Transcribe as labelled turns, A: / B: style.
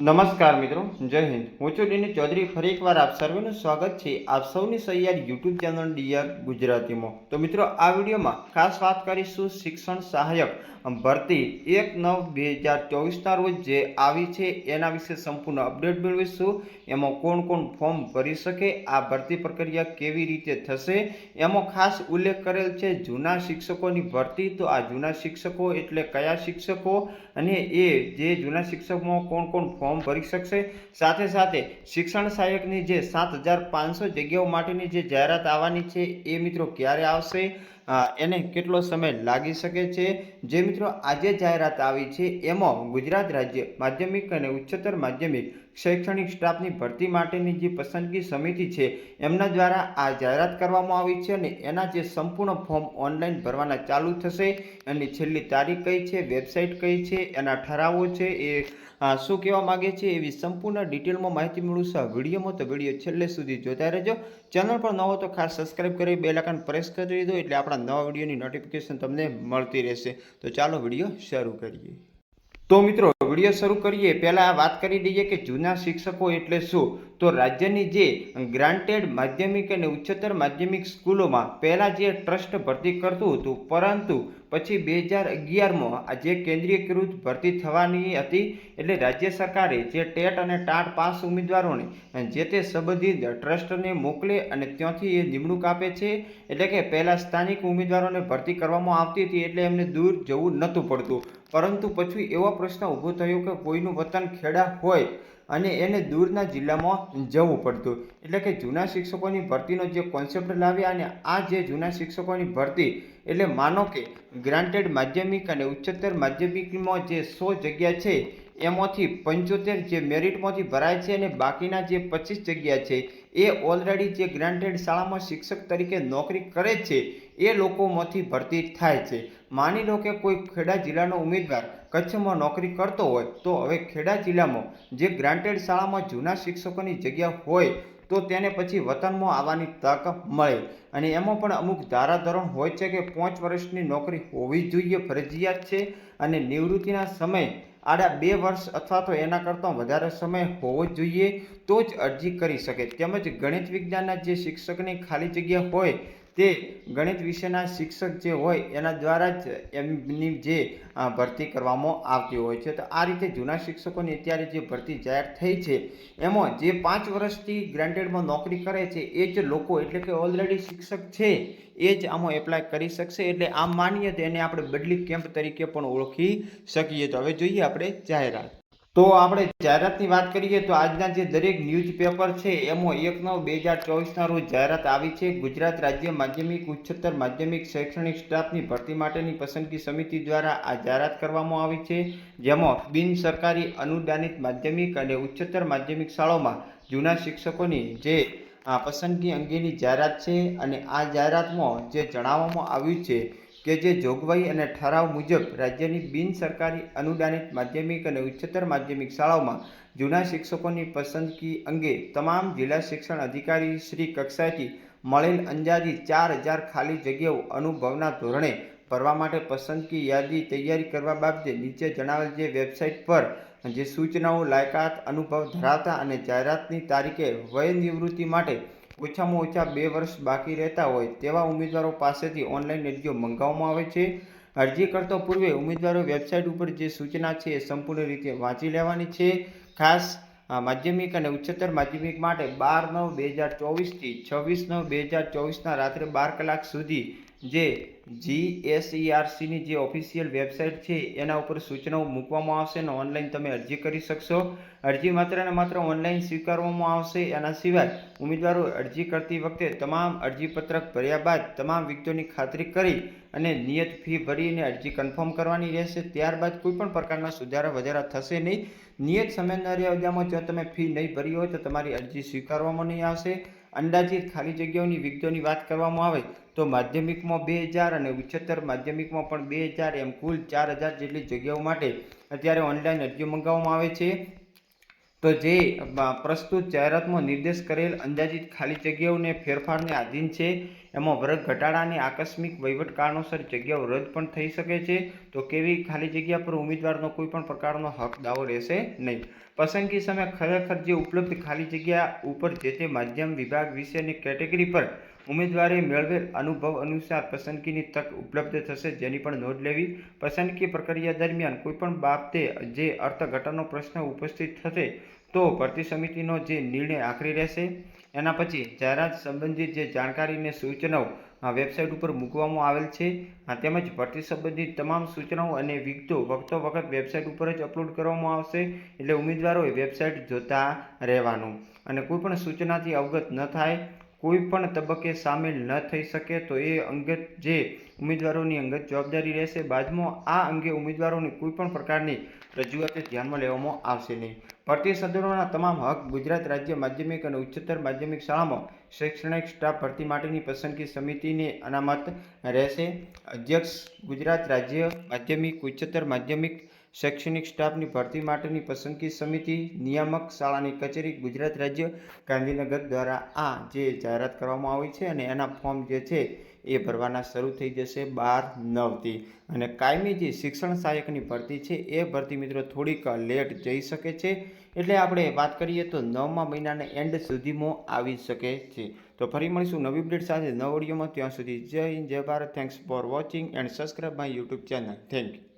A: નમસ્કાર મિત્રો, જય હિન્દ. હું છું ડીની ચૌધરી. ફરી એકવાર આપ સર્વેનું સ્વાગત છે આપ સૌની સહિયાર યુટ્યુબ ચેનલ ડીઆર ગુજરાતીમાં. તો મિત્રો, આ વિડીયોમાં ખાસ વાત કરીશું શિક્ષણ સહાયક ભરતી એક નવ બે હજાર ચોવીસના રોજ જે આવી છે એના વિશે સંપૂર્ણ અપડેટ મેળવીશું. એમાં કોણ કોણ ફોર્મ ભરી શકે, આ ભરતી પ્રક્રિયા કેવી રીતે થશે? એમાં ખાસ ઉલ્લેખ કરેલ છે જૂના શિક્ષકોની ભરતી. તો આ જૂના શિક્ષકો એટલે કયા શિક્ષકો? અને એ જે જૂના શિક્ષકોમાં કોણ કોણ ફોર્મ ભરી શકશે. સાથે સાથે શિક્ષણ સહાયકની જે સાત હજાર પાંચસો જગ્યાઓ માટેની જે જાહેરાત આવવાની છે એ મિત્રો ક્યારે આવશે? એને કેટલો સમય લાગી શકે છે? જે મિત્રો આજે જાહેરાત આવી છે, એમાં ગુજરાત રાજ્ય માધ્યમિક અને ઉચ્ચતર માધ્યમિક શૈક્ષણિક સ્ટાફની ભરતી માટેની જે પસંદગી સમિતિ છે, એમના દ્વારા આ જાહેરાત કરવામાં આવી છે અને એના જે સંપૂર્ણ ફોર્મ ઓનલાઈન ભરવાના ચાલુ થશે. એની છેલ્લી તારીખ કઈ છે, વેબસાઇટ કઈ છે, એના ઠરાવો છે, એ શું કહેવા માગે છે એવી સંપૂર્ણ ડિટેલમાં માહિતી મેળવશે વિડીયોમાં તો વીડિયો છેલ્લે સુધી જોતા રહેજો. ચેનલ પર નવો તો ખાસ સબસ્ક્રાઇબ કરી બે આઇકન પ્રેસ કરી દો એટલે આપણા નવા વિડીયોની નોટિફિકેશન તમને મળતી રહેશે. તો ચાલો વીડિયો શરૂ કરીએ. તો મિત્રો વીડિયો શરૂ કરીએ. પહેલાં વાત કરી દઈએ કે જૂના શિક્ષકો એટલે શું? તો રાજ્યની જે ગ્રાન્ટેડ માધ્યમિક અને ઉચ્ચતર માધ્યમિક સ્કૂલોમાં પહેલાં જે ટ્રસ્ટ ભરતી કરતું હતું, પરંતુ પછી બે હજાર અગિયારમાં આ જે કેન્દ્રીયકૃત ભરતી થવાની હતી, એટલે રાજ્ય સરકારે જે ટેટ અને ટાટ પાસ ઉમેદવારોને જે તે સંબંધિત ટ્રસ્ટને મોકલે અને ત્યાંથી એ નિમણૂક આપે છે, એટલે કે પહેલાં સ્થાનિક ઉમેદવારોને ભરતી કરવામાં આવતી હતી, એટલે એમને દૂર જવું નહોતું પડતું. પરંતુ પછી એવો પ્રશ્ન ઊભો થયો કે કોઈનું વતન ખેડા હોય અને એને દૂરના જિલ્લામાં જવું પડતું. એટલે કે જૂના શિક્ષકોની ભરતીનો જે કોન્સેપ્ટ લાવ્યા અને આ જે જૂના શિક્ષકોની ભરતી, એટલે માનો કે ગ્રાન્ટેડ માધ્યમિક અને ઉચ્ચતર માધ્યમિકમાં જે સો જગ્યા છે એમાંથી પંચોતેર જે મેરિટમાંથી ભરાય છે અને બાકીના જે પચીસ જગ્યા છે, એ ઓલરેડી જે ગ્રાન્ટેડ શાળામાં શિક્ષક તરીકે નોકરી કરે છે, એ લોકોમાંથી ભરતી થાય છે. માની લો કે કોઈ ખેડા જિલ્લાનો ઉમેદવાર કચ્છમાં નોકરી કરતો હોય, તો હવે ખેડા જિલ્લામાં જે ગ્રાન્ટેડ શાળામાં જૂના શિક્ષકોની જગ્યા હોય, તો તેને પછી વતનમાં આવવાની તક મળે. અને એમાં પણ અમુક ધારાધોરણ હોય છે કે પાંચ વર્ષની નોકરી હોવી જોઈએ ફરજિયાત છે અને નિવૃત્તિના સમય આડા બે વર્ષ અથવા તો એના કરતાં વધારે સમય હોવો જોઈએ, તો જ અરજી કરી શકે. તેમજ ગણિત વિજ્ઞાનના જે શિક્ષકની ખાલી જગ્યા હોય તે ગણિત વિષયના શિક્ષક જે હોય એના દ્વારા જ એમની જે ભરતી કરવામાં આવતી હોય છે. તો આ રીતે જૂના શિક્ષકોની અત્યારે જે ભરતી જાહેર થઈ છે, એમાં જે પાંચ વર્ષથી ગ્રાન્ટેડમાં નોકરી કરે છે, એ જ લોકો એટલે કે ઓલરેડી શિક્ષક છે, એ જ આમાં એપ્લાય કરી શકશે. એટલે આમ માનીએ તો એને આપણે બદલી કેમ્પ તરીકે પણ ઓળખી શકીએ. તો હવે જોઈએ આપણે જાહેરાત. તો આપણે જાહેરાતની વાત કરીએ તો આજના જે દરેક ન્યૂઝપેપર છે, એમાં એક નવ, બે હજાર ચોવીસના રોજ જાહેરાત આવી છે. ગુજરાત રાજ્ય માધ્યમિક ઉચ્ચતર માધ્યમિક શૈક્ષણિક સ્ટાફની ભરતી માટેની પસંદગી સમિતિ દ્વારા આ જાહેરાત કરવામાં આવી છે, જેમાં બિન સરકારી અનુદાનિત માધ્યમિક અને ઉચ્ચતર માધ્યમિક શાળાઓમાં જૂના શિક્ષકોની જે આ પસંદગી અંગેની જાહેરાત છે અને આ જાહેરાતમાં જે જણાવવામાં આવ્યું છે કે જે જોગવાઈ અને ઠરાવ મુજબ રાજ્યની બિન સરકારી અનુદાનિત માધ્યમિક અને ઉચ્ચતર માધ્યમિક શાળાઓમાં જૂના શિક્ષકોની પસંદગી અંગે તમામ જિલ્લા શિક્ષણ અધિકારી શ્રી કક્ષાએથી મળેલ અંદાજી ચાર હજાર ખાલી જગ્યાઓ અનુભવના ધોરણે ભરવા માટે પસંદગી યાદી તૈયારી કરવા બાબતે નીચે જણાવેલ જે વેબસાઇટ પર જે સૂચનાઓ, લાયકાત, અનુભવ ધરાવતા અને જાહેરાતની તારીખે વય નિવૃત્તિ માટે ઓછામાં ઓછા બે વર્ષ બાકી રહેતા હોય તેવા ઉમેદવારો પાસેથી ઓનલાઈન અરજીઓ મંગાવવામાં આવે છે. અરજી કરતો પૂર્વે ઉમેદવારો વેબસાઇટ ઉપર જે સૂચના છે એ સંપૂર્ણ રીતે વાંચી લેવાની છે. ખાસ માધ્યમિક અને ઉચ્ચતર માધ્યમિક માટે બાર નવ બે હજાર ચોવીસથી છવ્વીસ નવ બે હજાર ચોવીસના રાત્રે બાર કલાક સુધી જે જીએસઈઆરસીની જે ઓફિશિયલ વેબસાઇટ છે, એના ઉપર સૂચનાઓ મૂકવામાં આવશે અને ઓનલાઈન તમે અરજી કરી શકશો. અરજી માત્ર ને માત્ર ઓનલાઈન સ્વીકારવામાં આવશે. એના સિવાય ઉમેદવારો અરજી કરતી વખતે તમામ અરજીપત્રક ભર્યા બાદ તમામ વિગતોની ખાતરી કરી અને નિયત ફી ભરીને અરજી કન્ફર્મ કરવાની રહેશે. ત્યારબાદ કોઈ પણ પ્રકારના સુધારા વધારા થશે નહીં. નિયત સમયમર્યાદામાં જો તમે ફી નહીં ભરી હોય તો તમારી અરજી સ્વીકારવામાં નહીં આવશે. અંદાજિત ખાલી જગ્યાઓની વિગતોની વાત કરવામાં આવે તો માધ્યમિકમાં બે હજાર અને ઉચ્ચતર માધ્યમિકમાં પણ બે હજાર એમ કુલ ચાર હજાર જેટલી જગ્યાઓ માટે અત્યારે ઓનલાઈન અરજીઓ મંગાવવામાં આવે છે. તો જે પ્રસ્તુત જાહેરાતમાં નિર્દેશ કરેલ અંદાજિત ખાલી જગ્યાઓને ફેરફારને આધીન છે, એમાં વર્ગ ઘટાડા અને આકસ્મિક વહીવટ કારણોસર જગ્યાઓ રદ પણ થઈ શકે છે, તો કેવી ખાલી જગ્યા પર ઉમેદવારનો કોઈ પણ પ્રકારનો હક દાવો રહેશે નહીં. પસંદગી સમયે ખરેખર જે ઉપલબ્ધ ખાલી જગ્યા ઉપર જે તે માધ્યમ વિભાગ વિશેની કેટેગરી પર ઉમેદવારે મેળવેલ અનુભવ અનુસાર પસંદગીની તક ઉપલબ્ધ થશે, જેની પણ નોંધ લેવી. પસંદગી પ્રક્રિયા દરમિયાન કોઈપણ બાબતે જે અર્થઘટનનો પ્રશ્ન ઉપસ્થિત થશે, તો ભરતી સમિતિનો જે નિર્ણય આખરી રહેશે. એના પછી જાહેરાત સંબંધિત જે જાણકારી અને સૂચનાઓ વેબસાઇટ ઉપર મૂકવામાં આવેલ છે. તેમજ ભરતી સંબંધિત તમામ સૂચનાઓ અને વિગતો વખતો વખત વેબસાઇટ ઉપર જ અપલોડ કરવામાં આવશે, એટલે ઉમેદવારોએ વેબસાઇટ જોતા રહેવાનું. અને કોઈપણ સૂચનાથી અવગત ન થાય કોઈ પણ તબક્કે સામેલ ન થઈ શકે, તો એ અંગત જે ઉમેદવારોની અંગત જવાબદારી રહેશે. બાદમાં આ અંગે ઉમેદવારોની કોઈ પણ પ્રકારની રજૂઆતે ધ્યાનમાં લેવામાં આવશે નહીં. ભરતી સદનોના તમામ હક ગુજરાત રાજ્ય માધ્યમિક અને ઉચ્ચતર માધ્યમિક શાળામાં શૈક્ષણિક સ્ટાફ ભરતી માટેની પસંદગી સમિતિની અનામત રહેશે. અધ્યક્ષ ગુજરાત રાજ્ય માધ્યમિક, ઉચ્ચતર માધ્યમિક શૈક્ષણિક સ્ટાફની ભરતી માટેની પસંદગી સમિતિ, નિયામક શાળાની કચેરી, ગુજરાત રાજ્ય ગાંધીનગર દ્વારા આ જે જાહેરાત કરવામાં આવી છે અને એના ફોર્મ જે છે એ ભરવાના શરૂ થઈ જશે બાર નવથી. અને કાયમી જે શિક્ષણ સહાયકની ભરતી છે એ ભરતી મિત્રો થોડીક લેટ જઈ શકે છે. એટલે આપણે વાત કરીએ તો નવમા મહિનાના એન્ડ સુધીમાં આવી શકે છે. તો ફરી મળીશું નવી અપડેટ સાથે નવ ઓડિયોમાં ત્યાં સુધી જય હિન્દ, જય Bharat. Thanks for watching and subscribe my YouTube channel thank you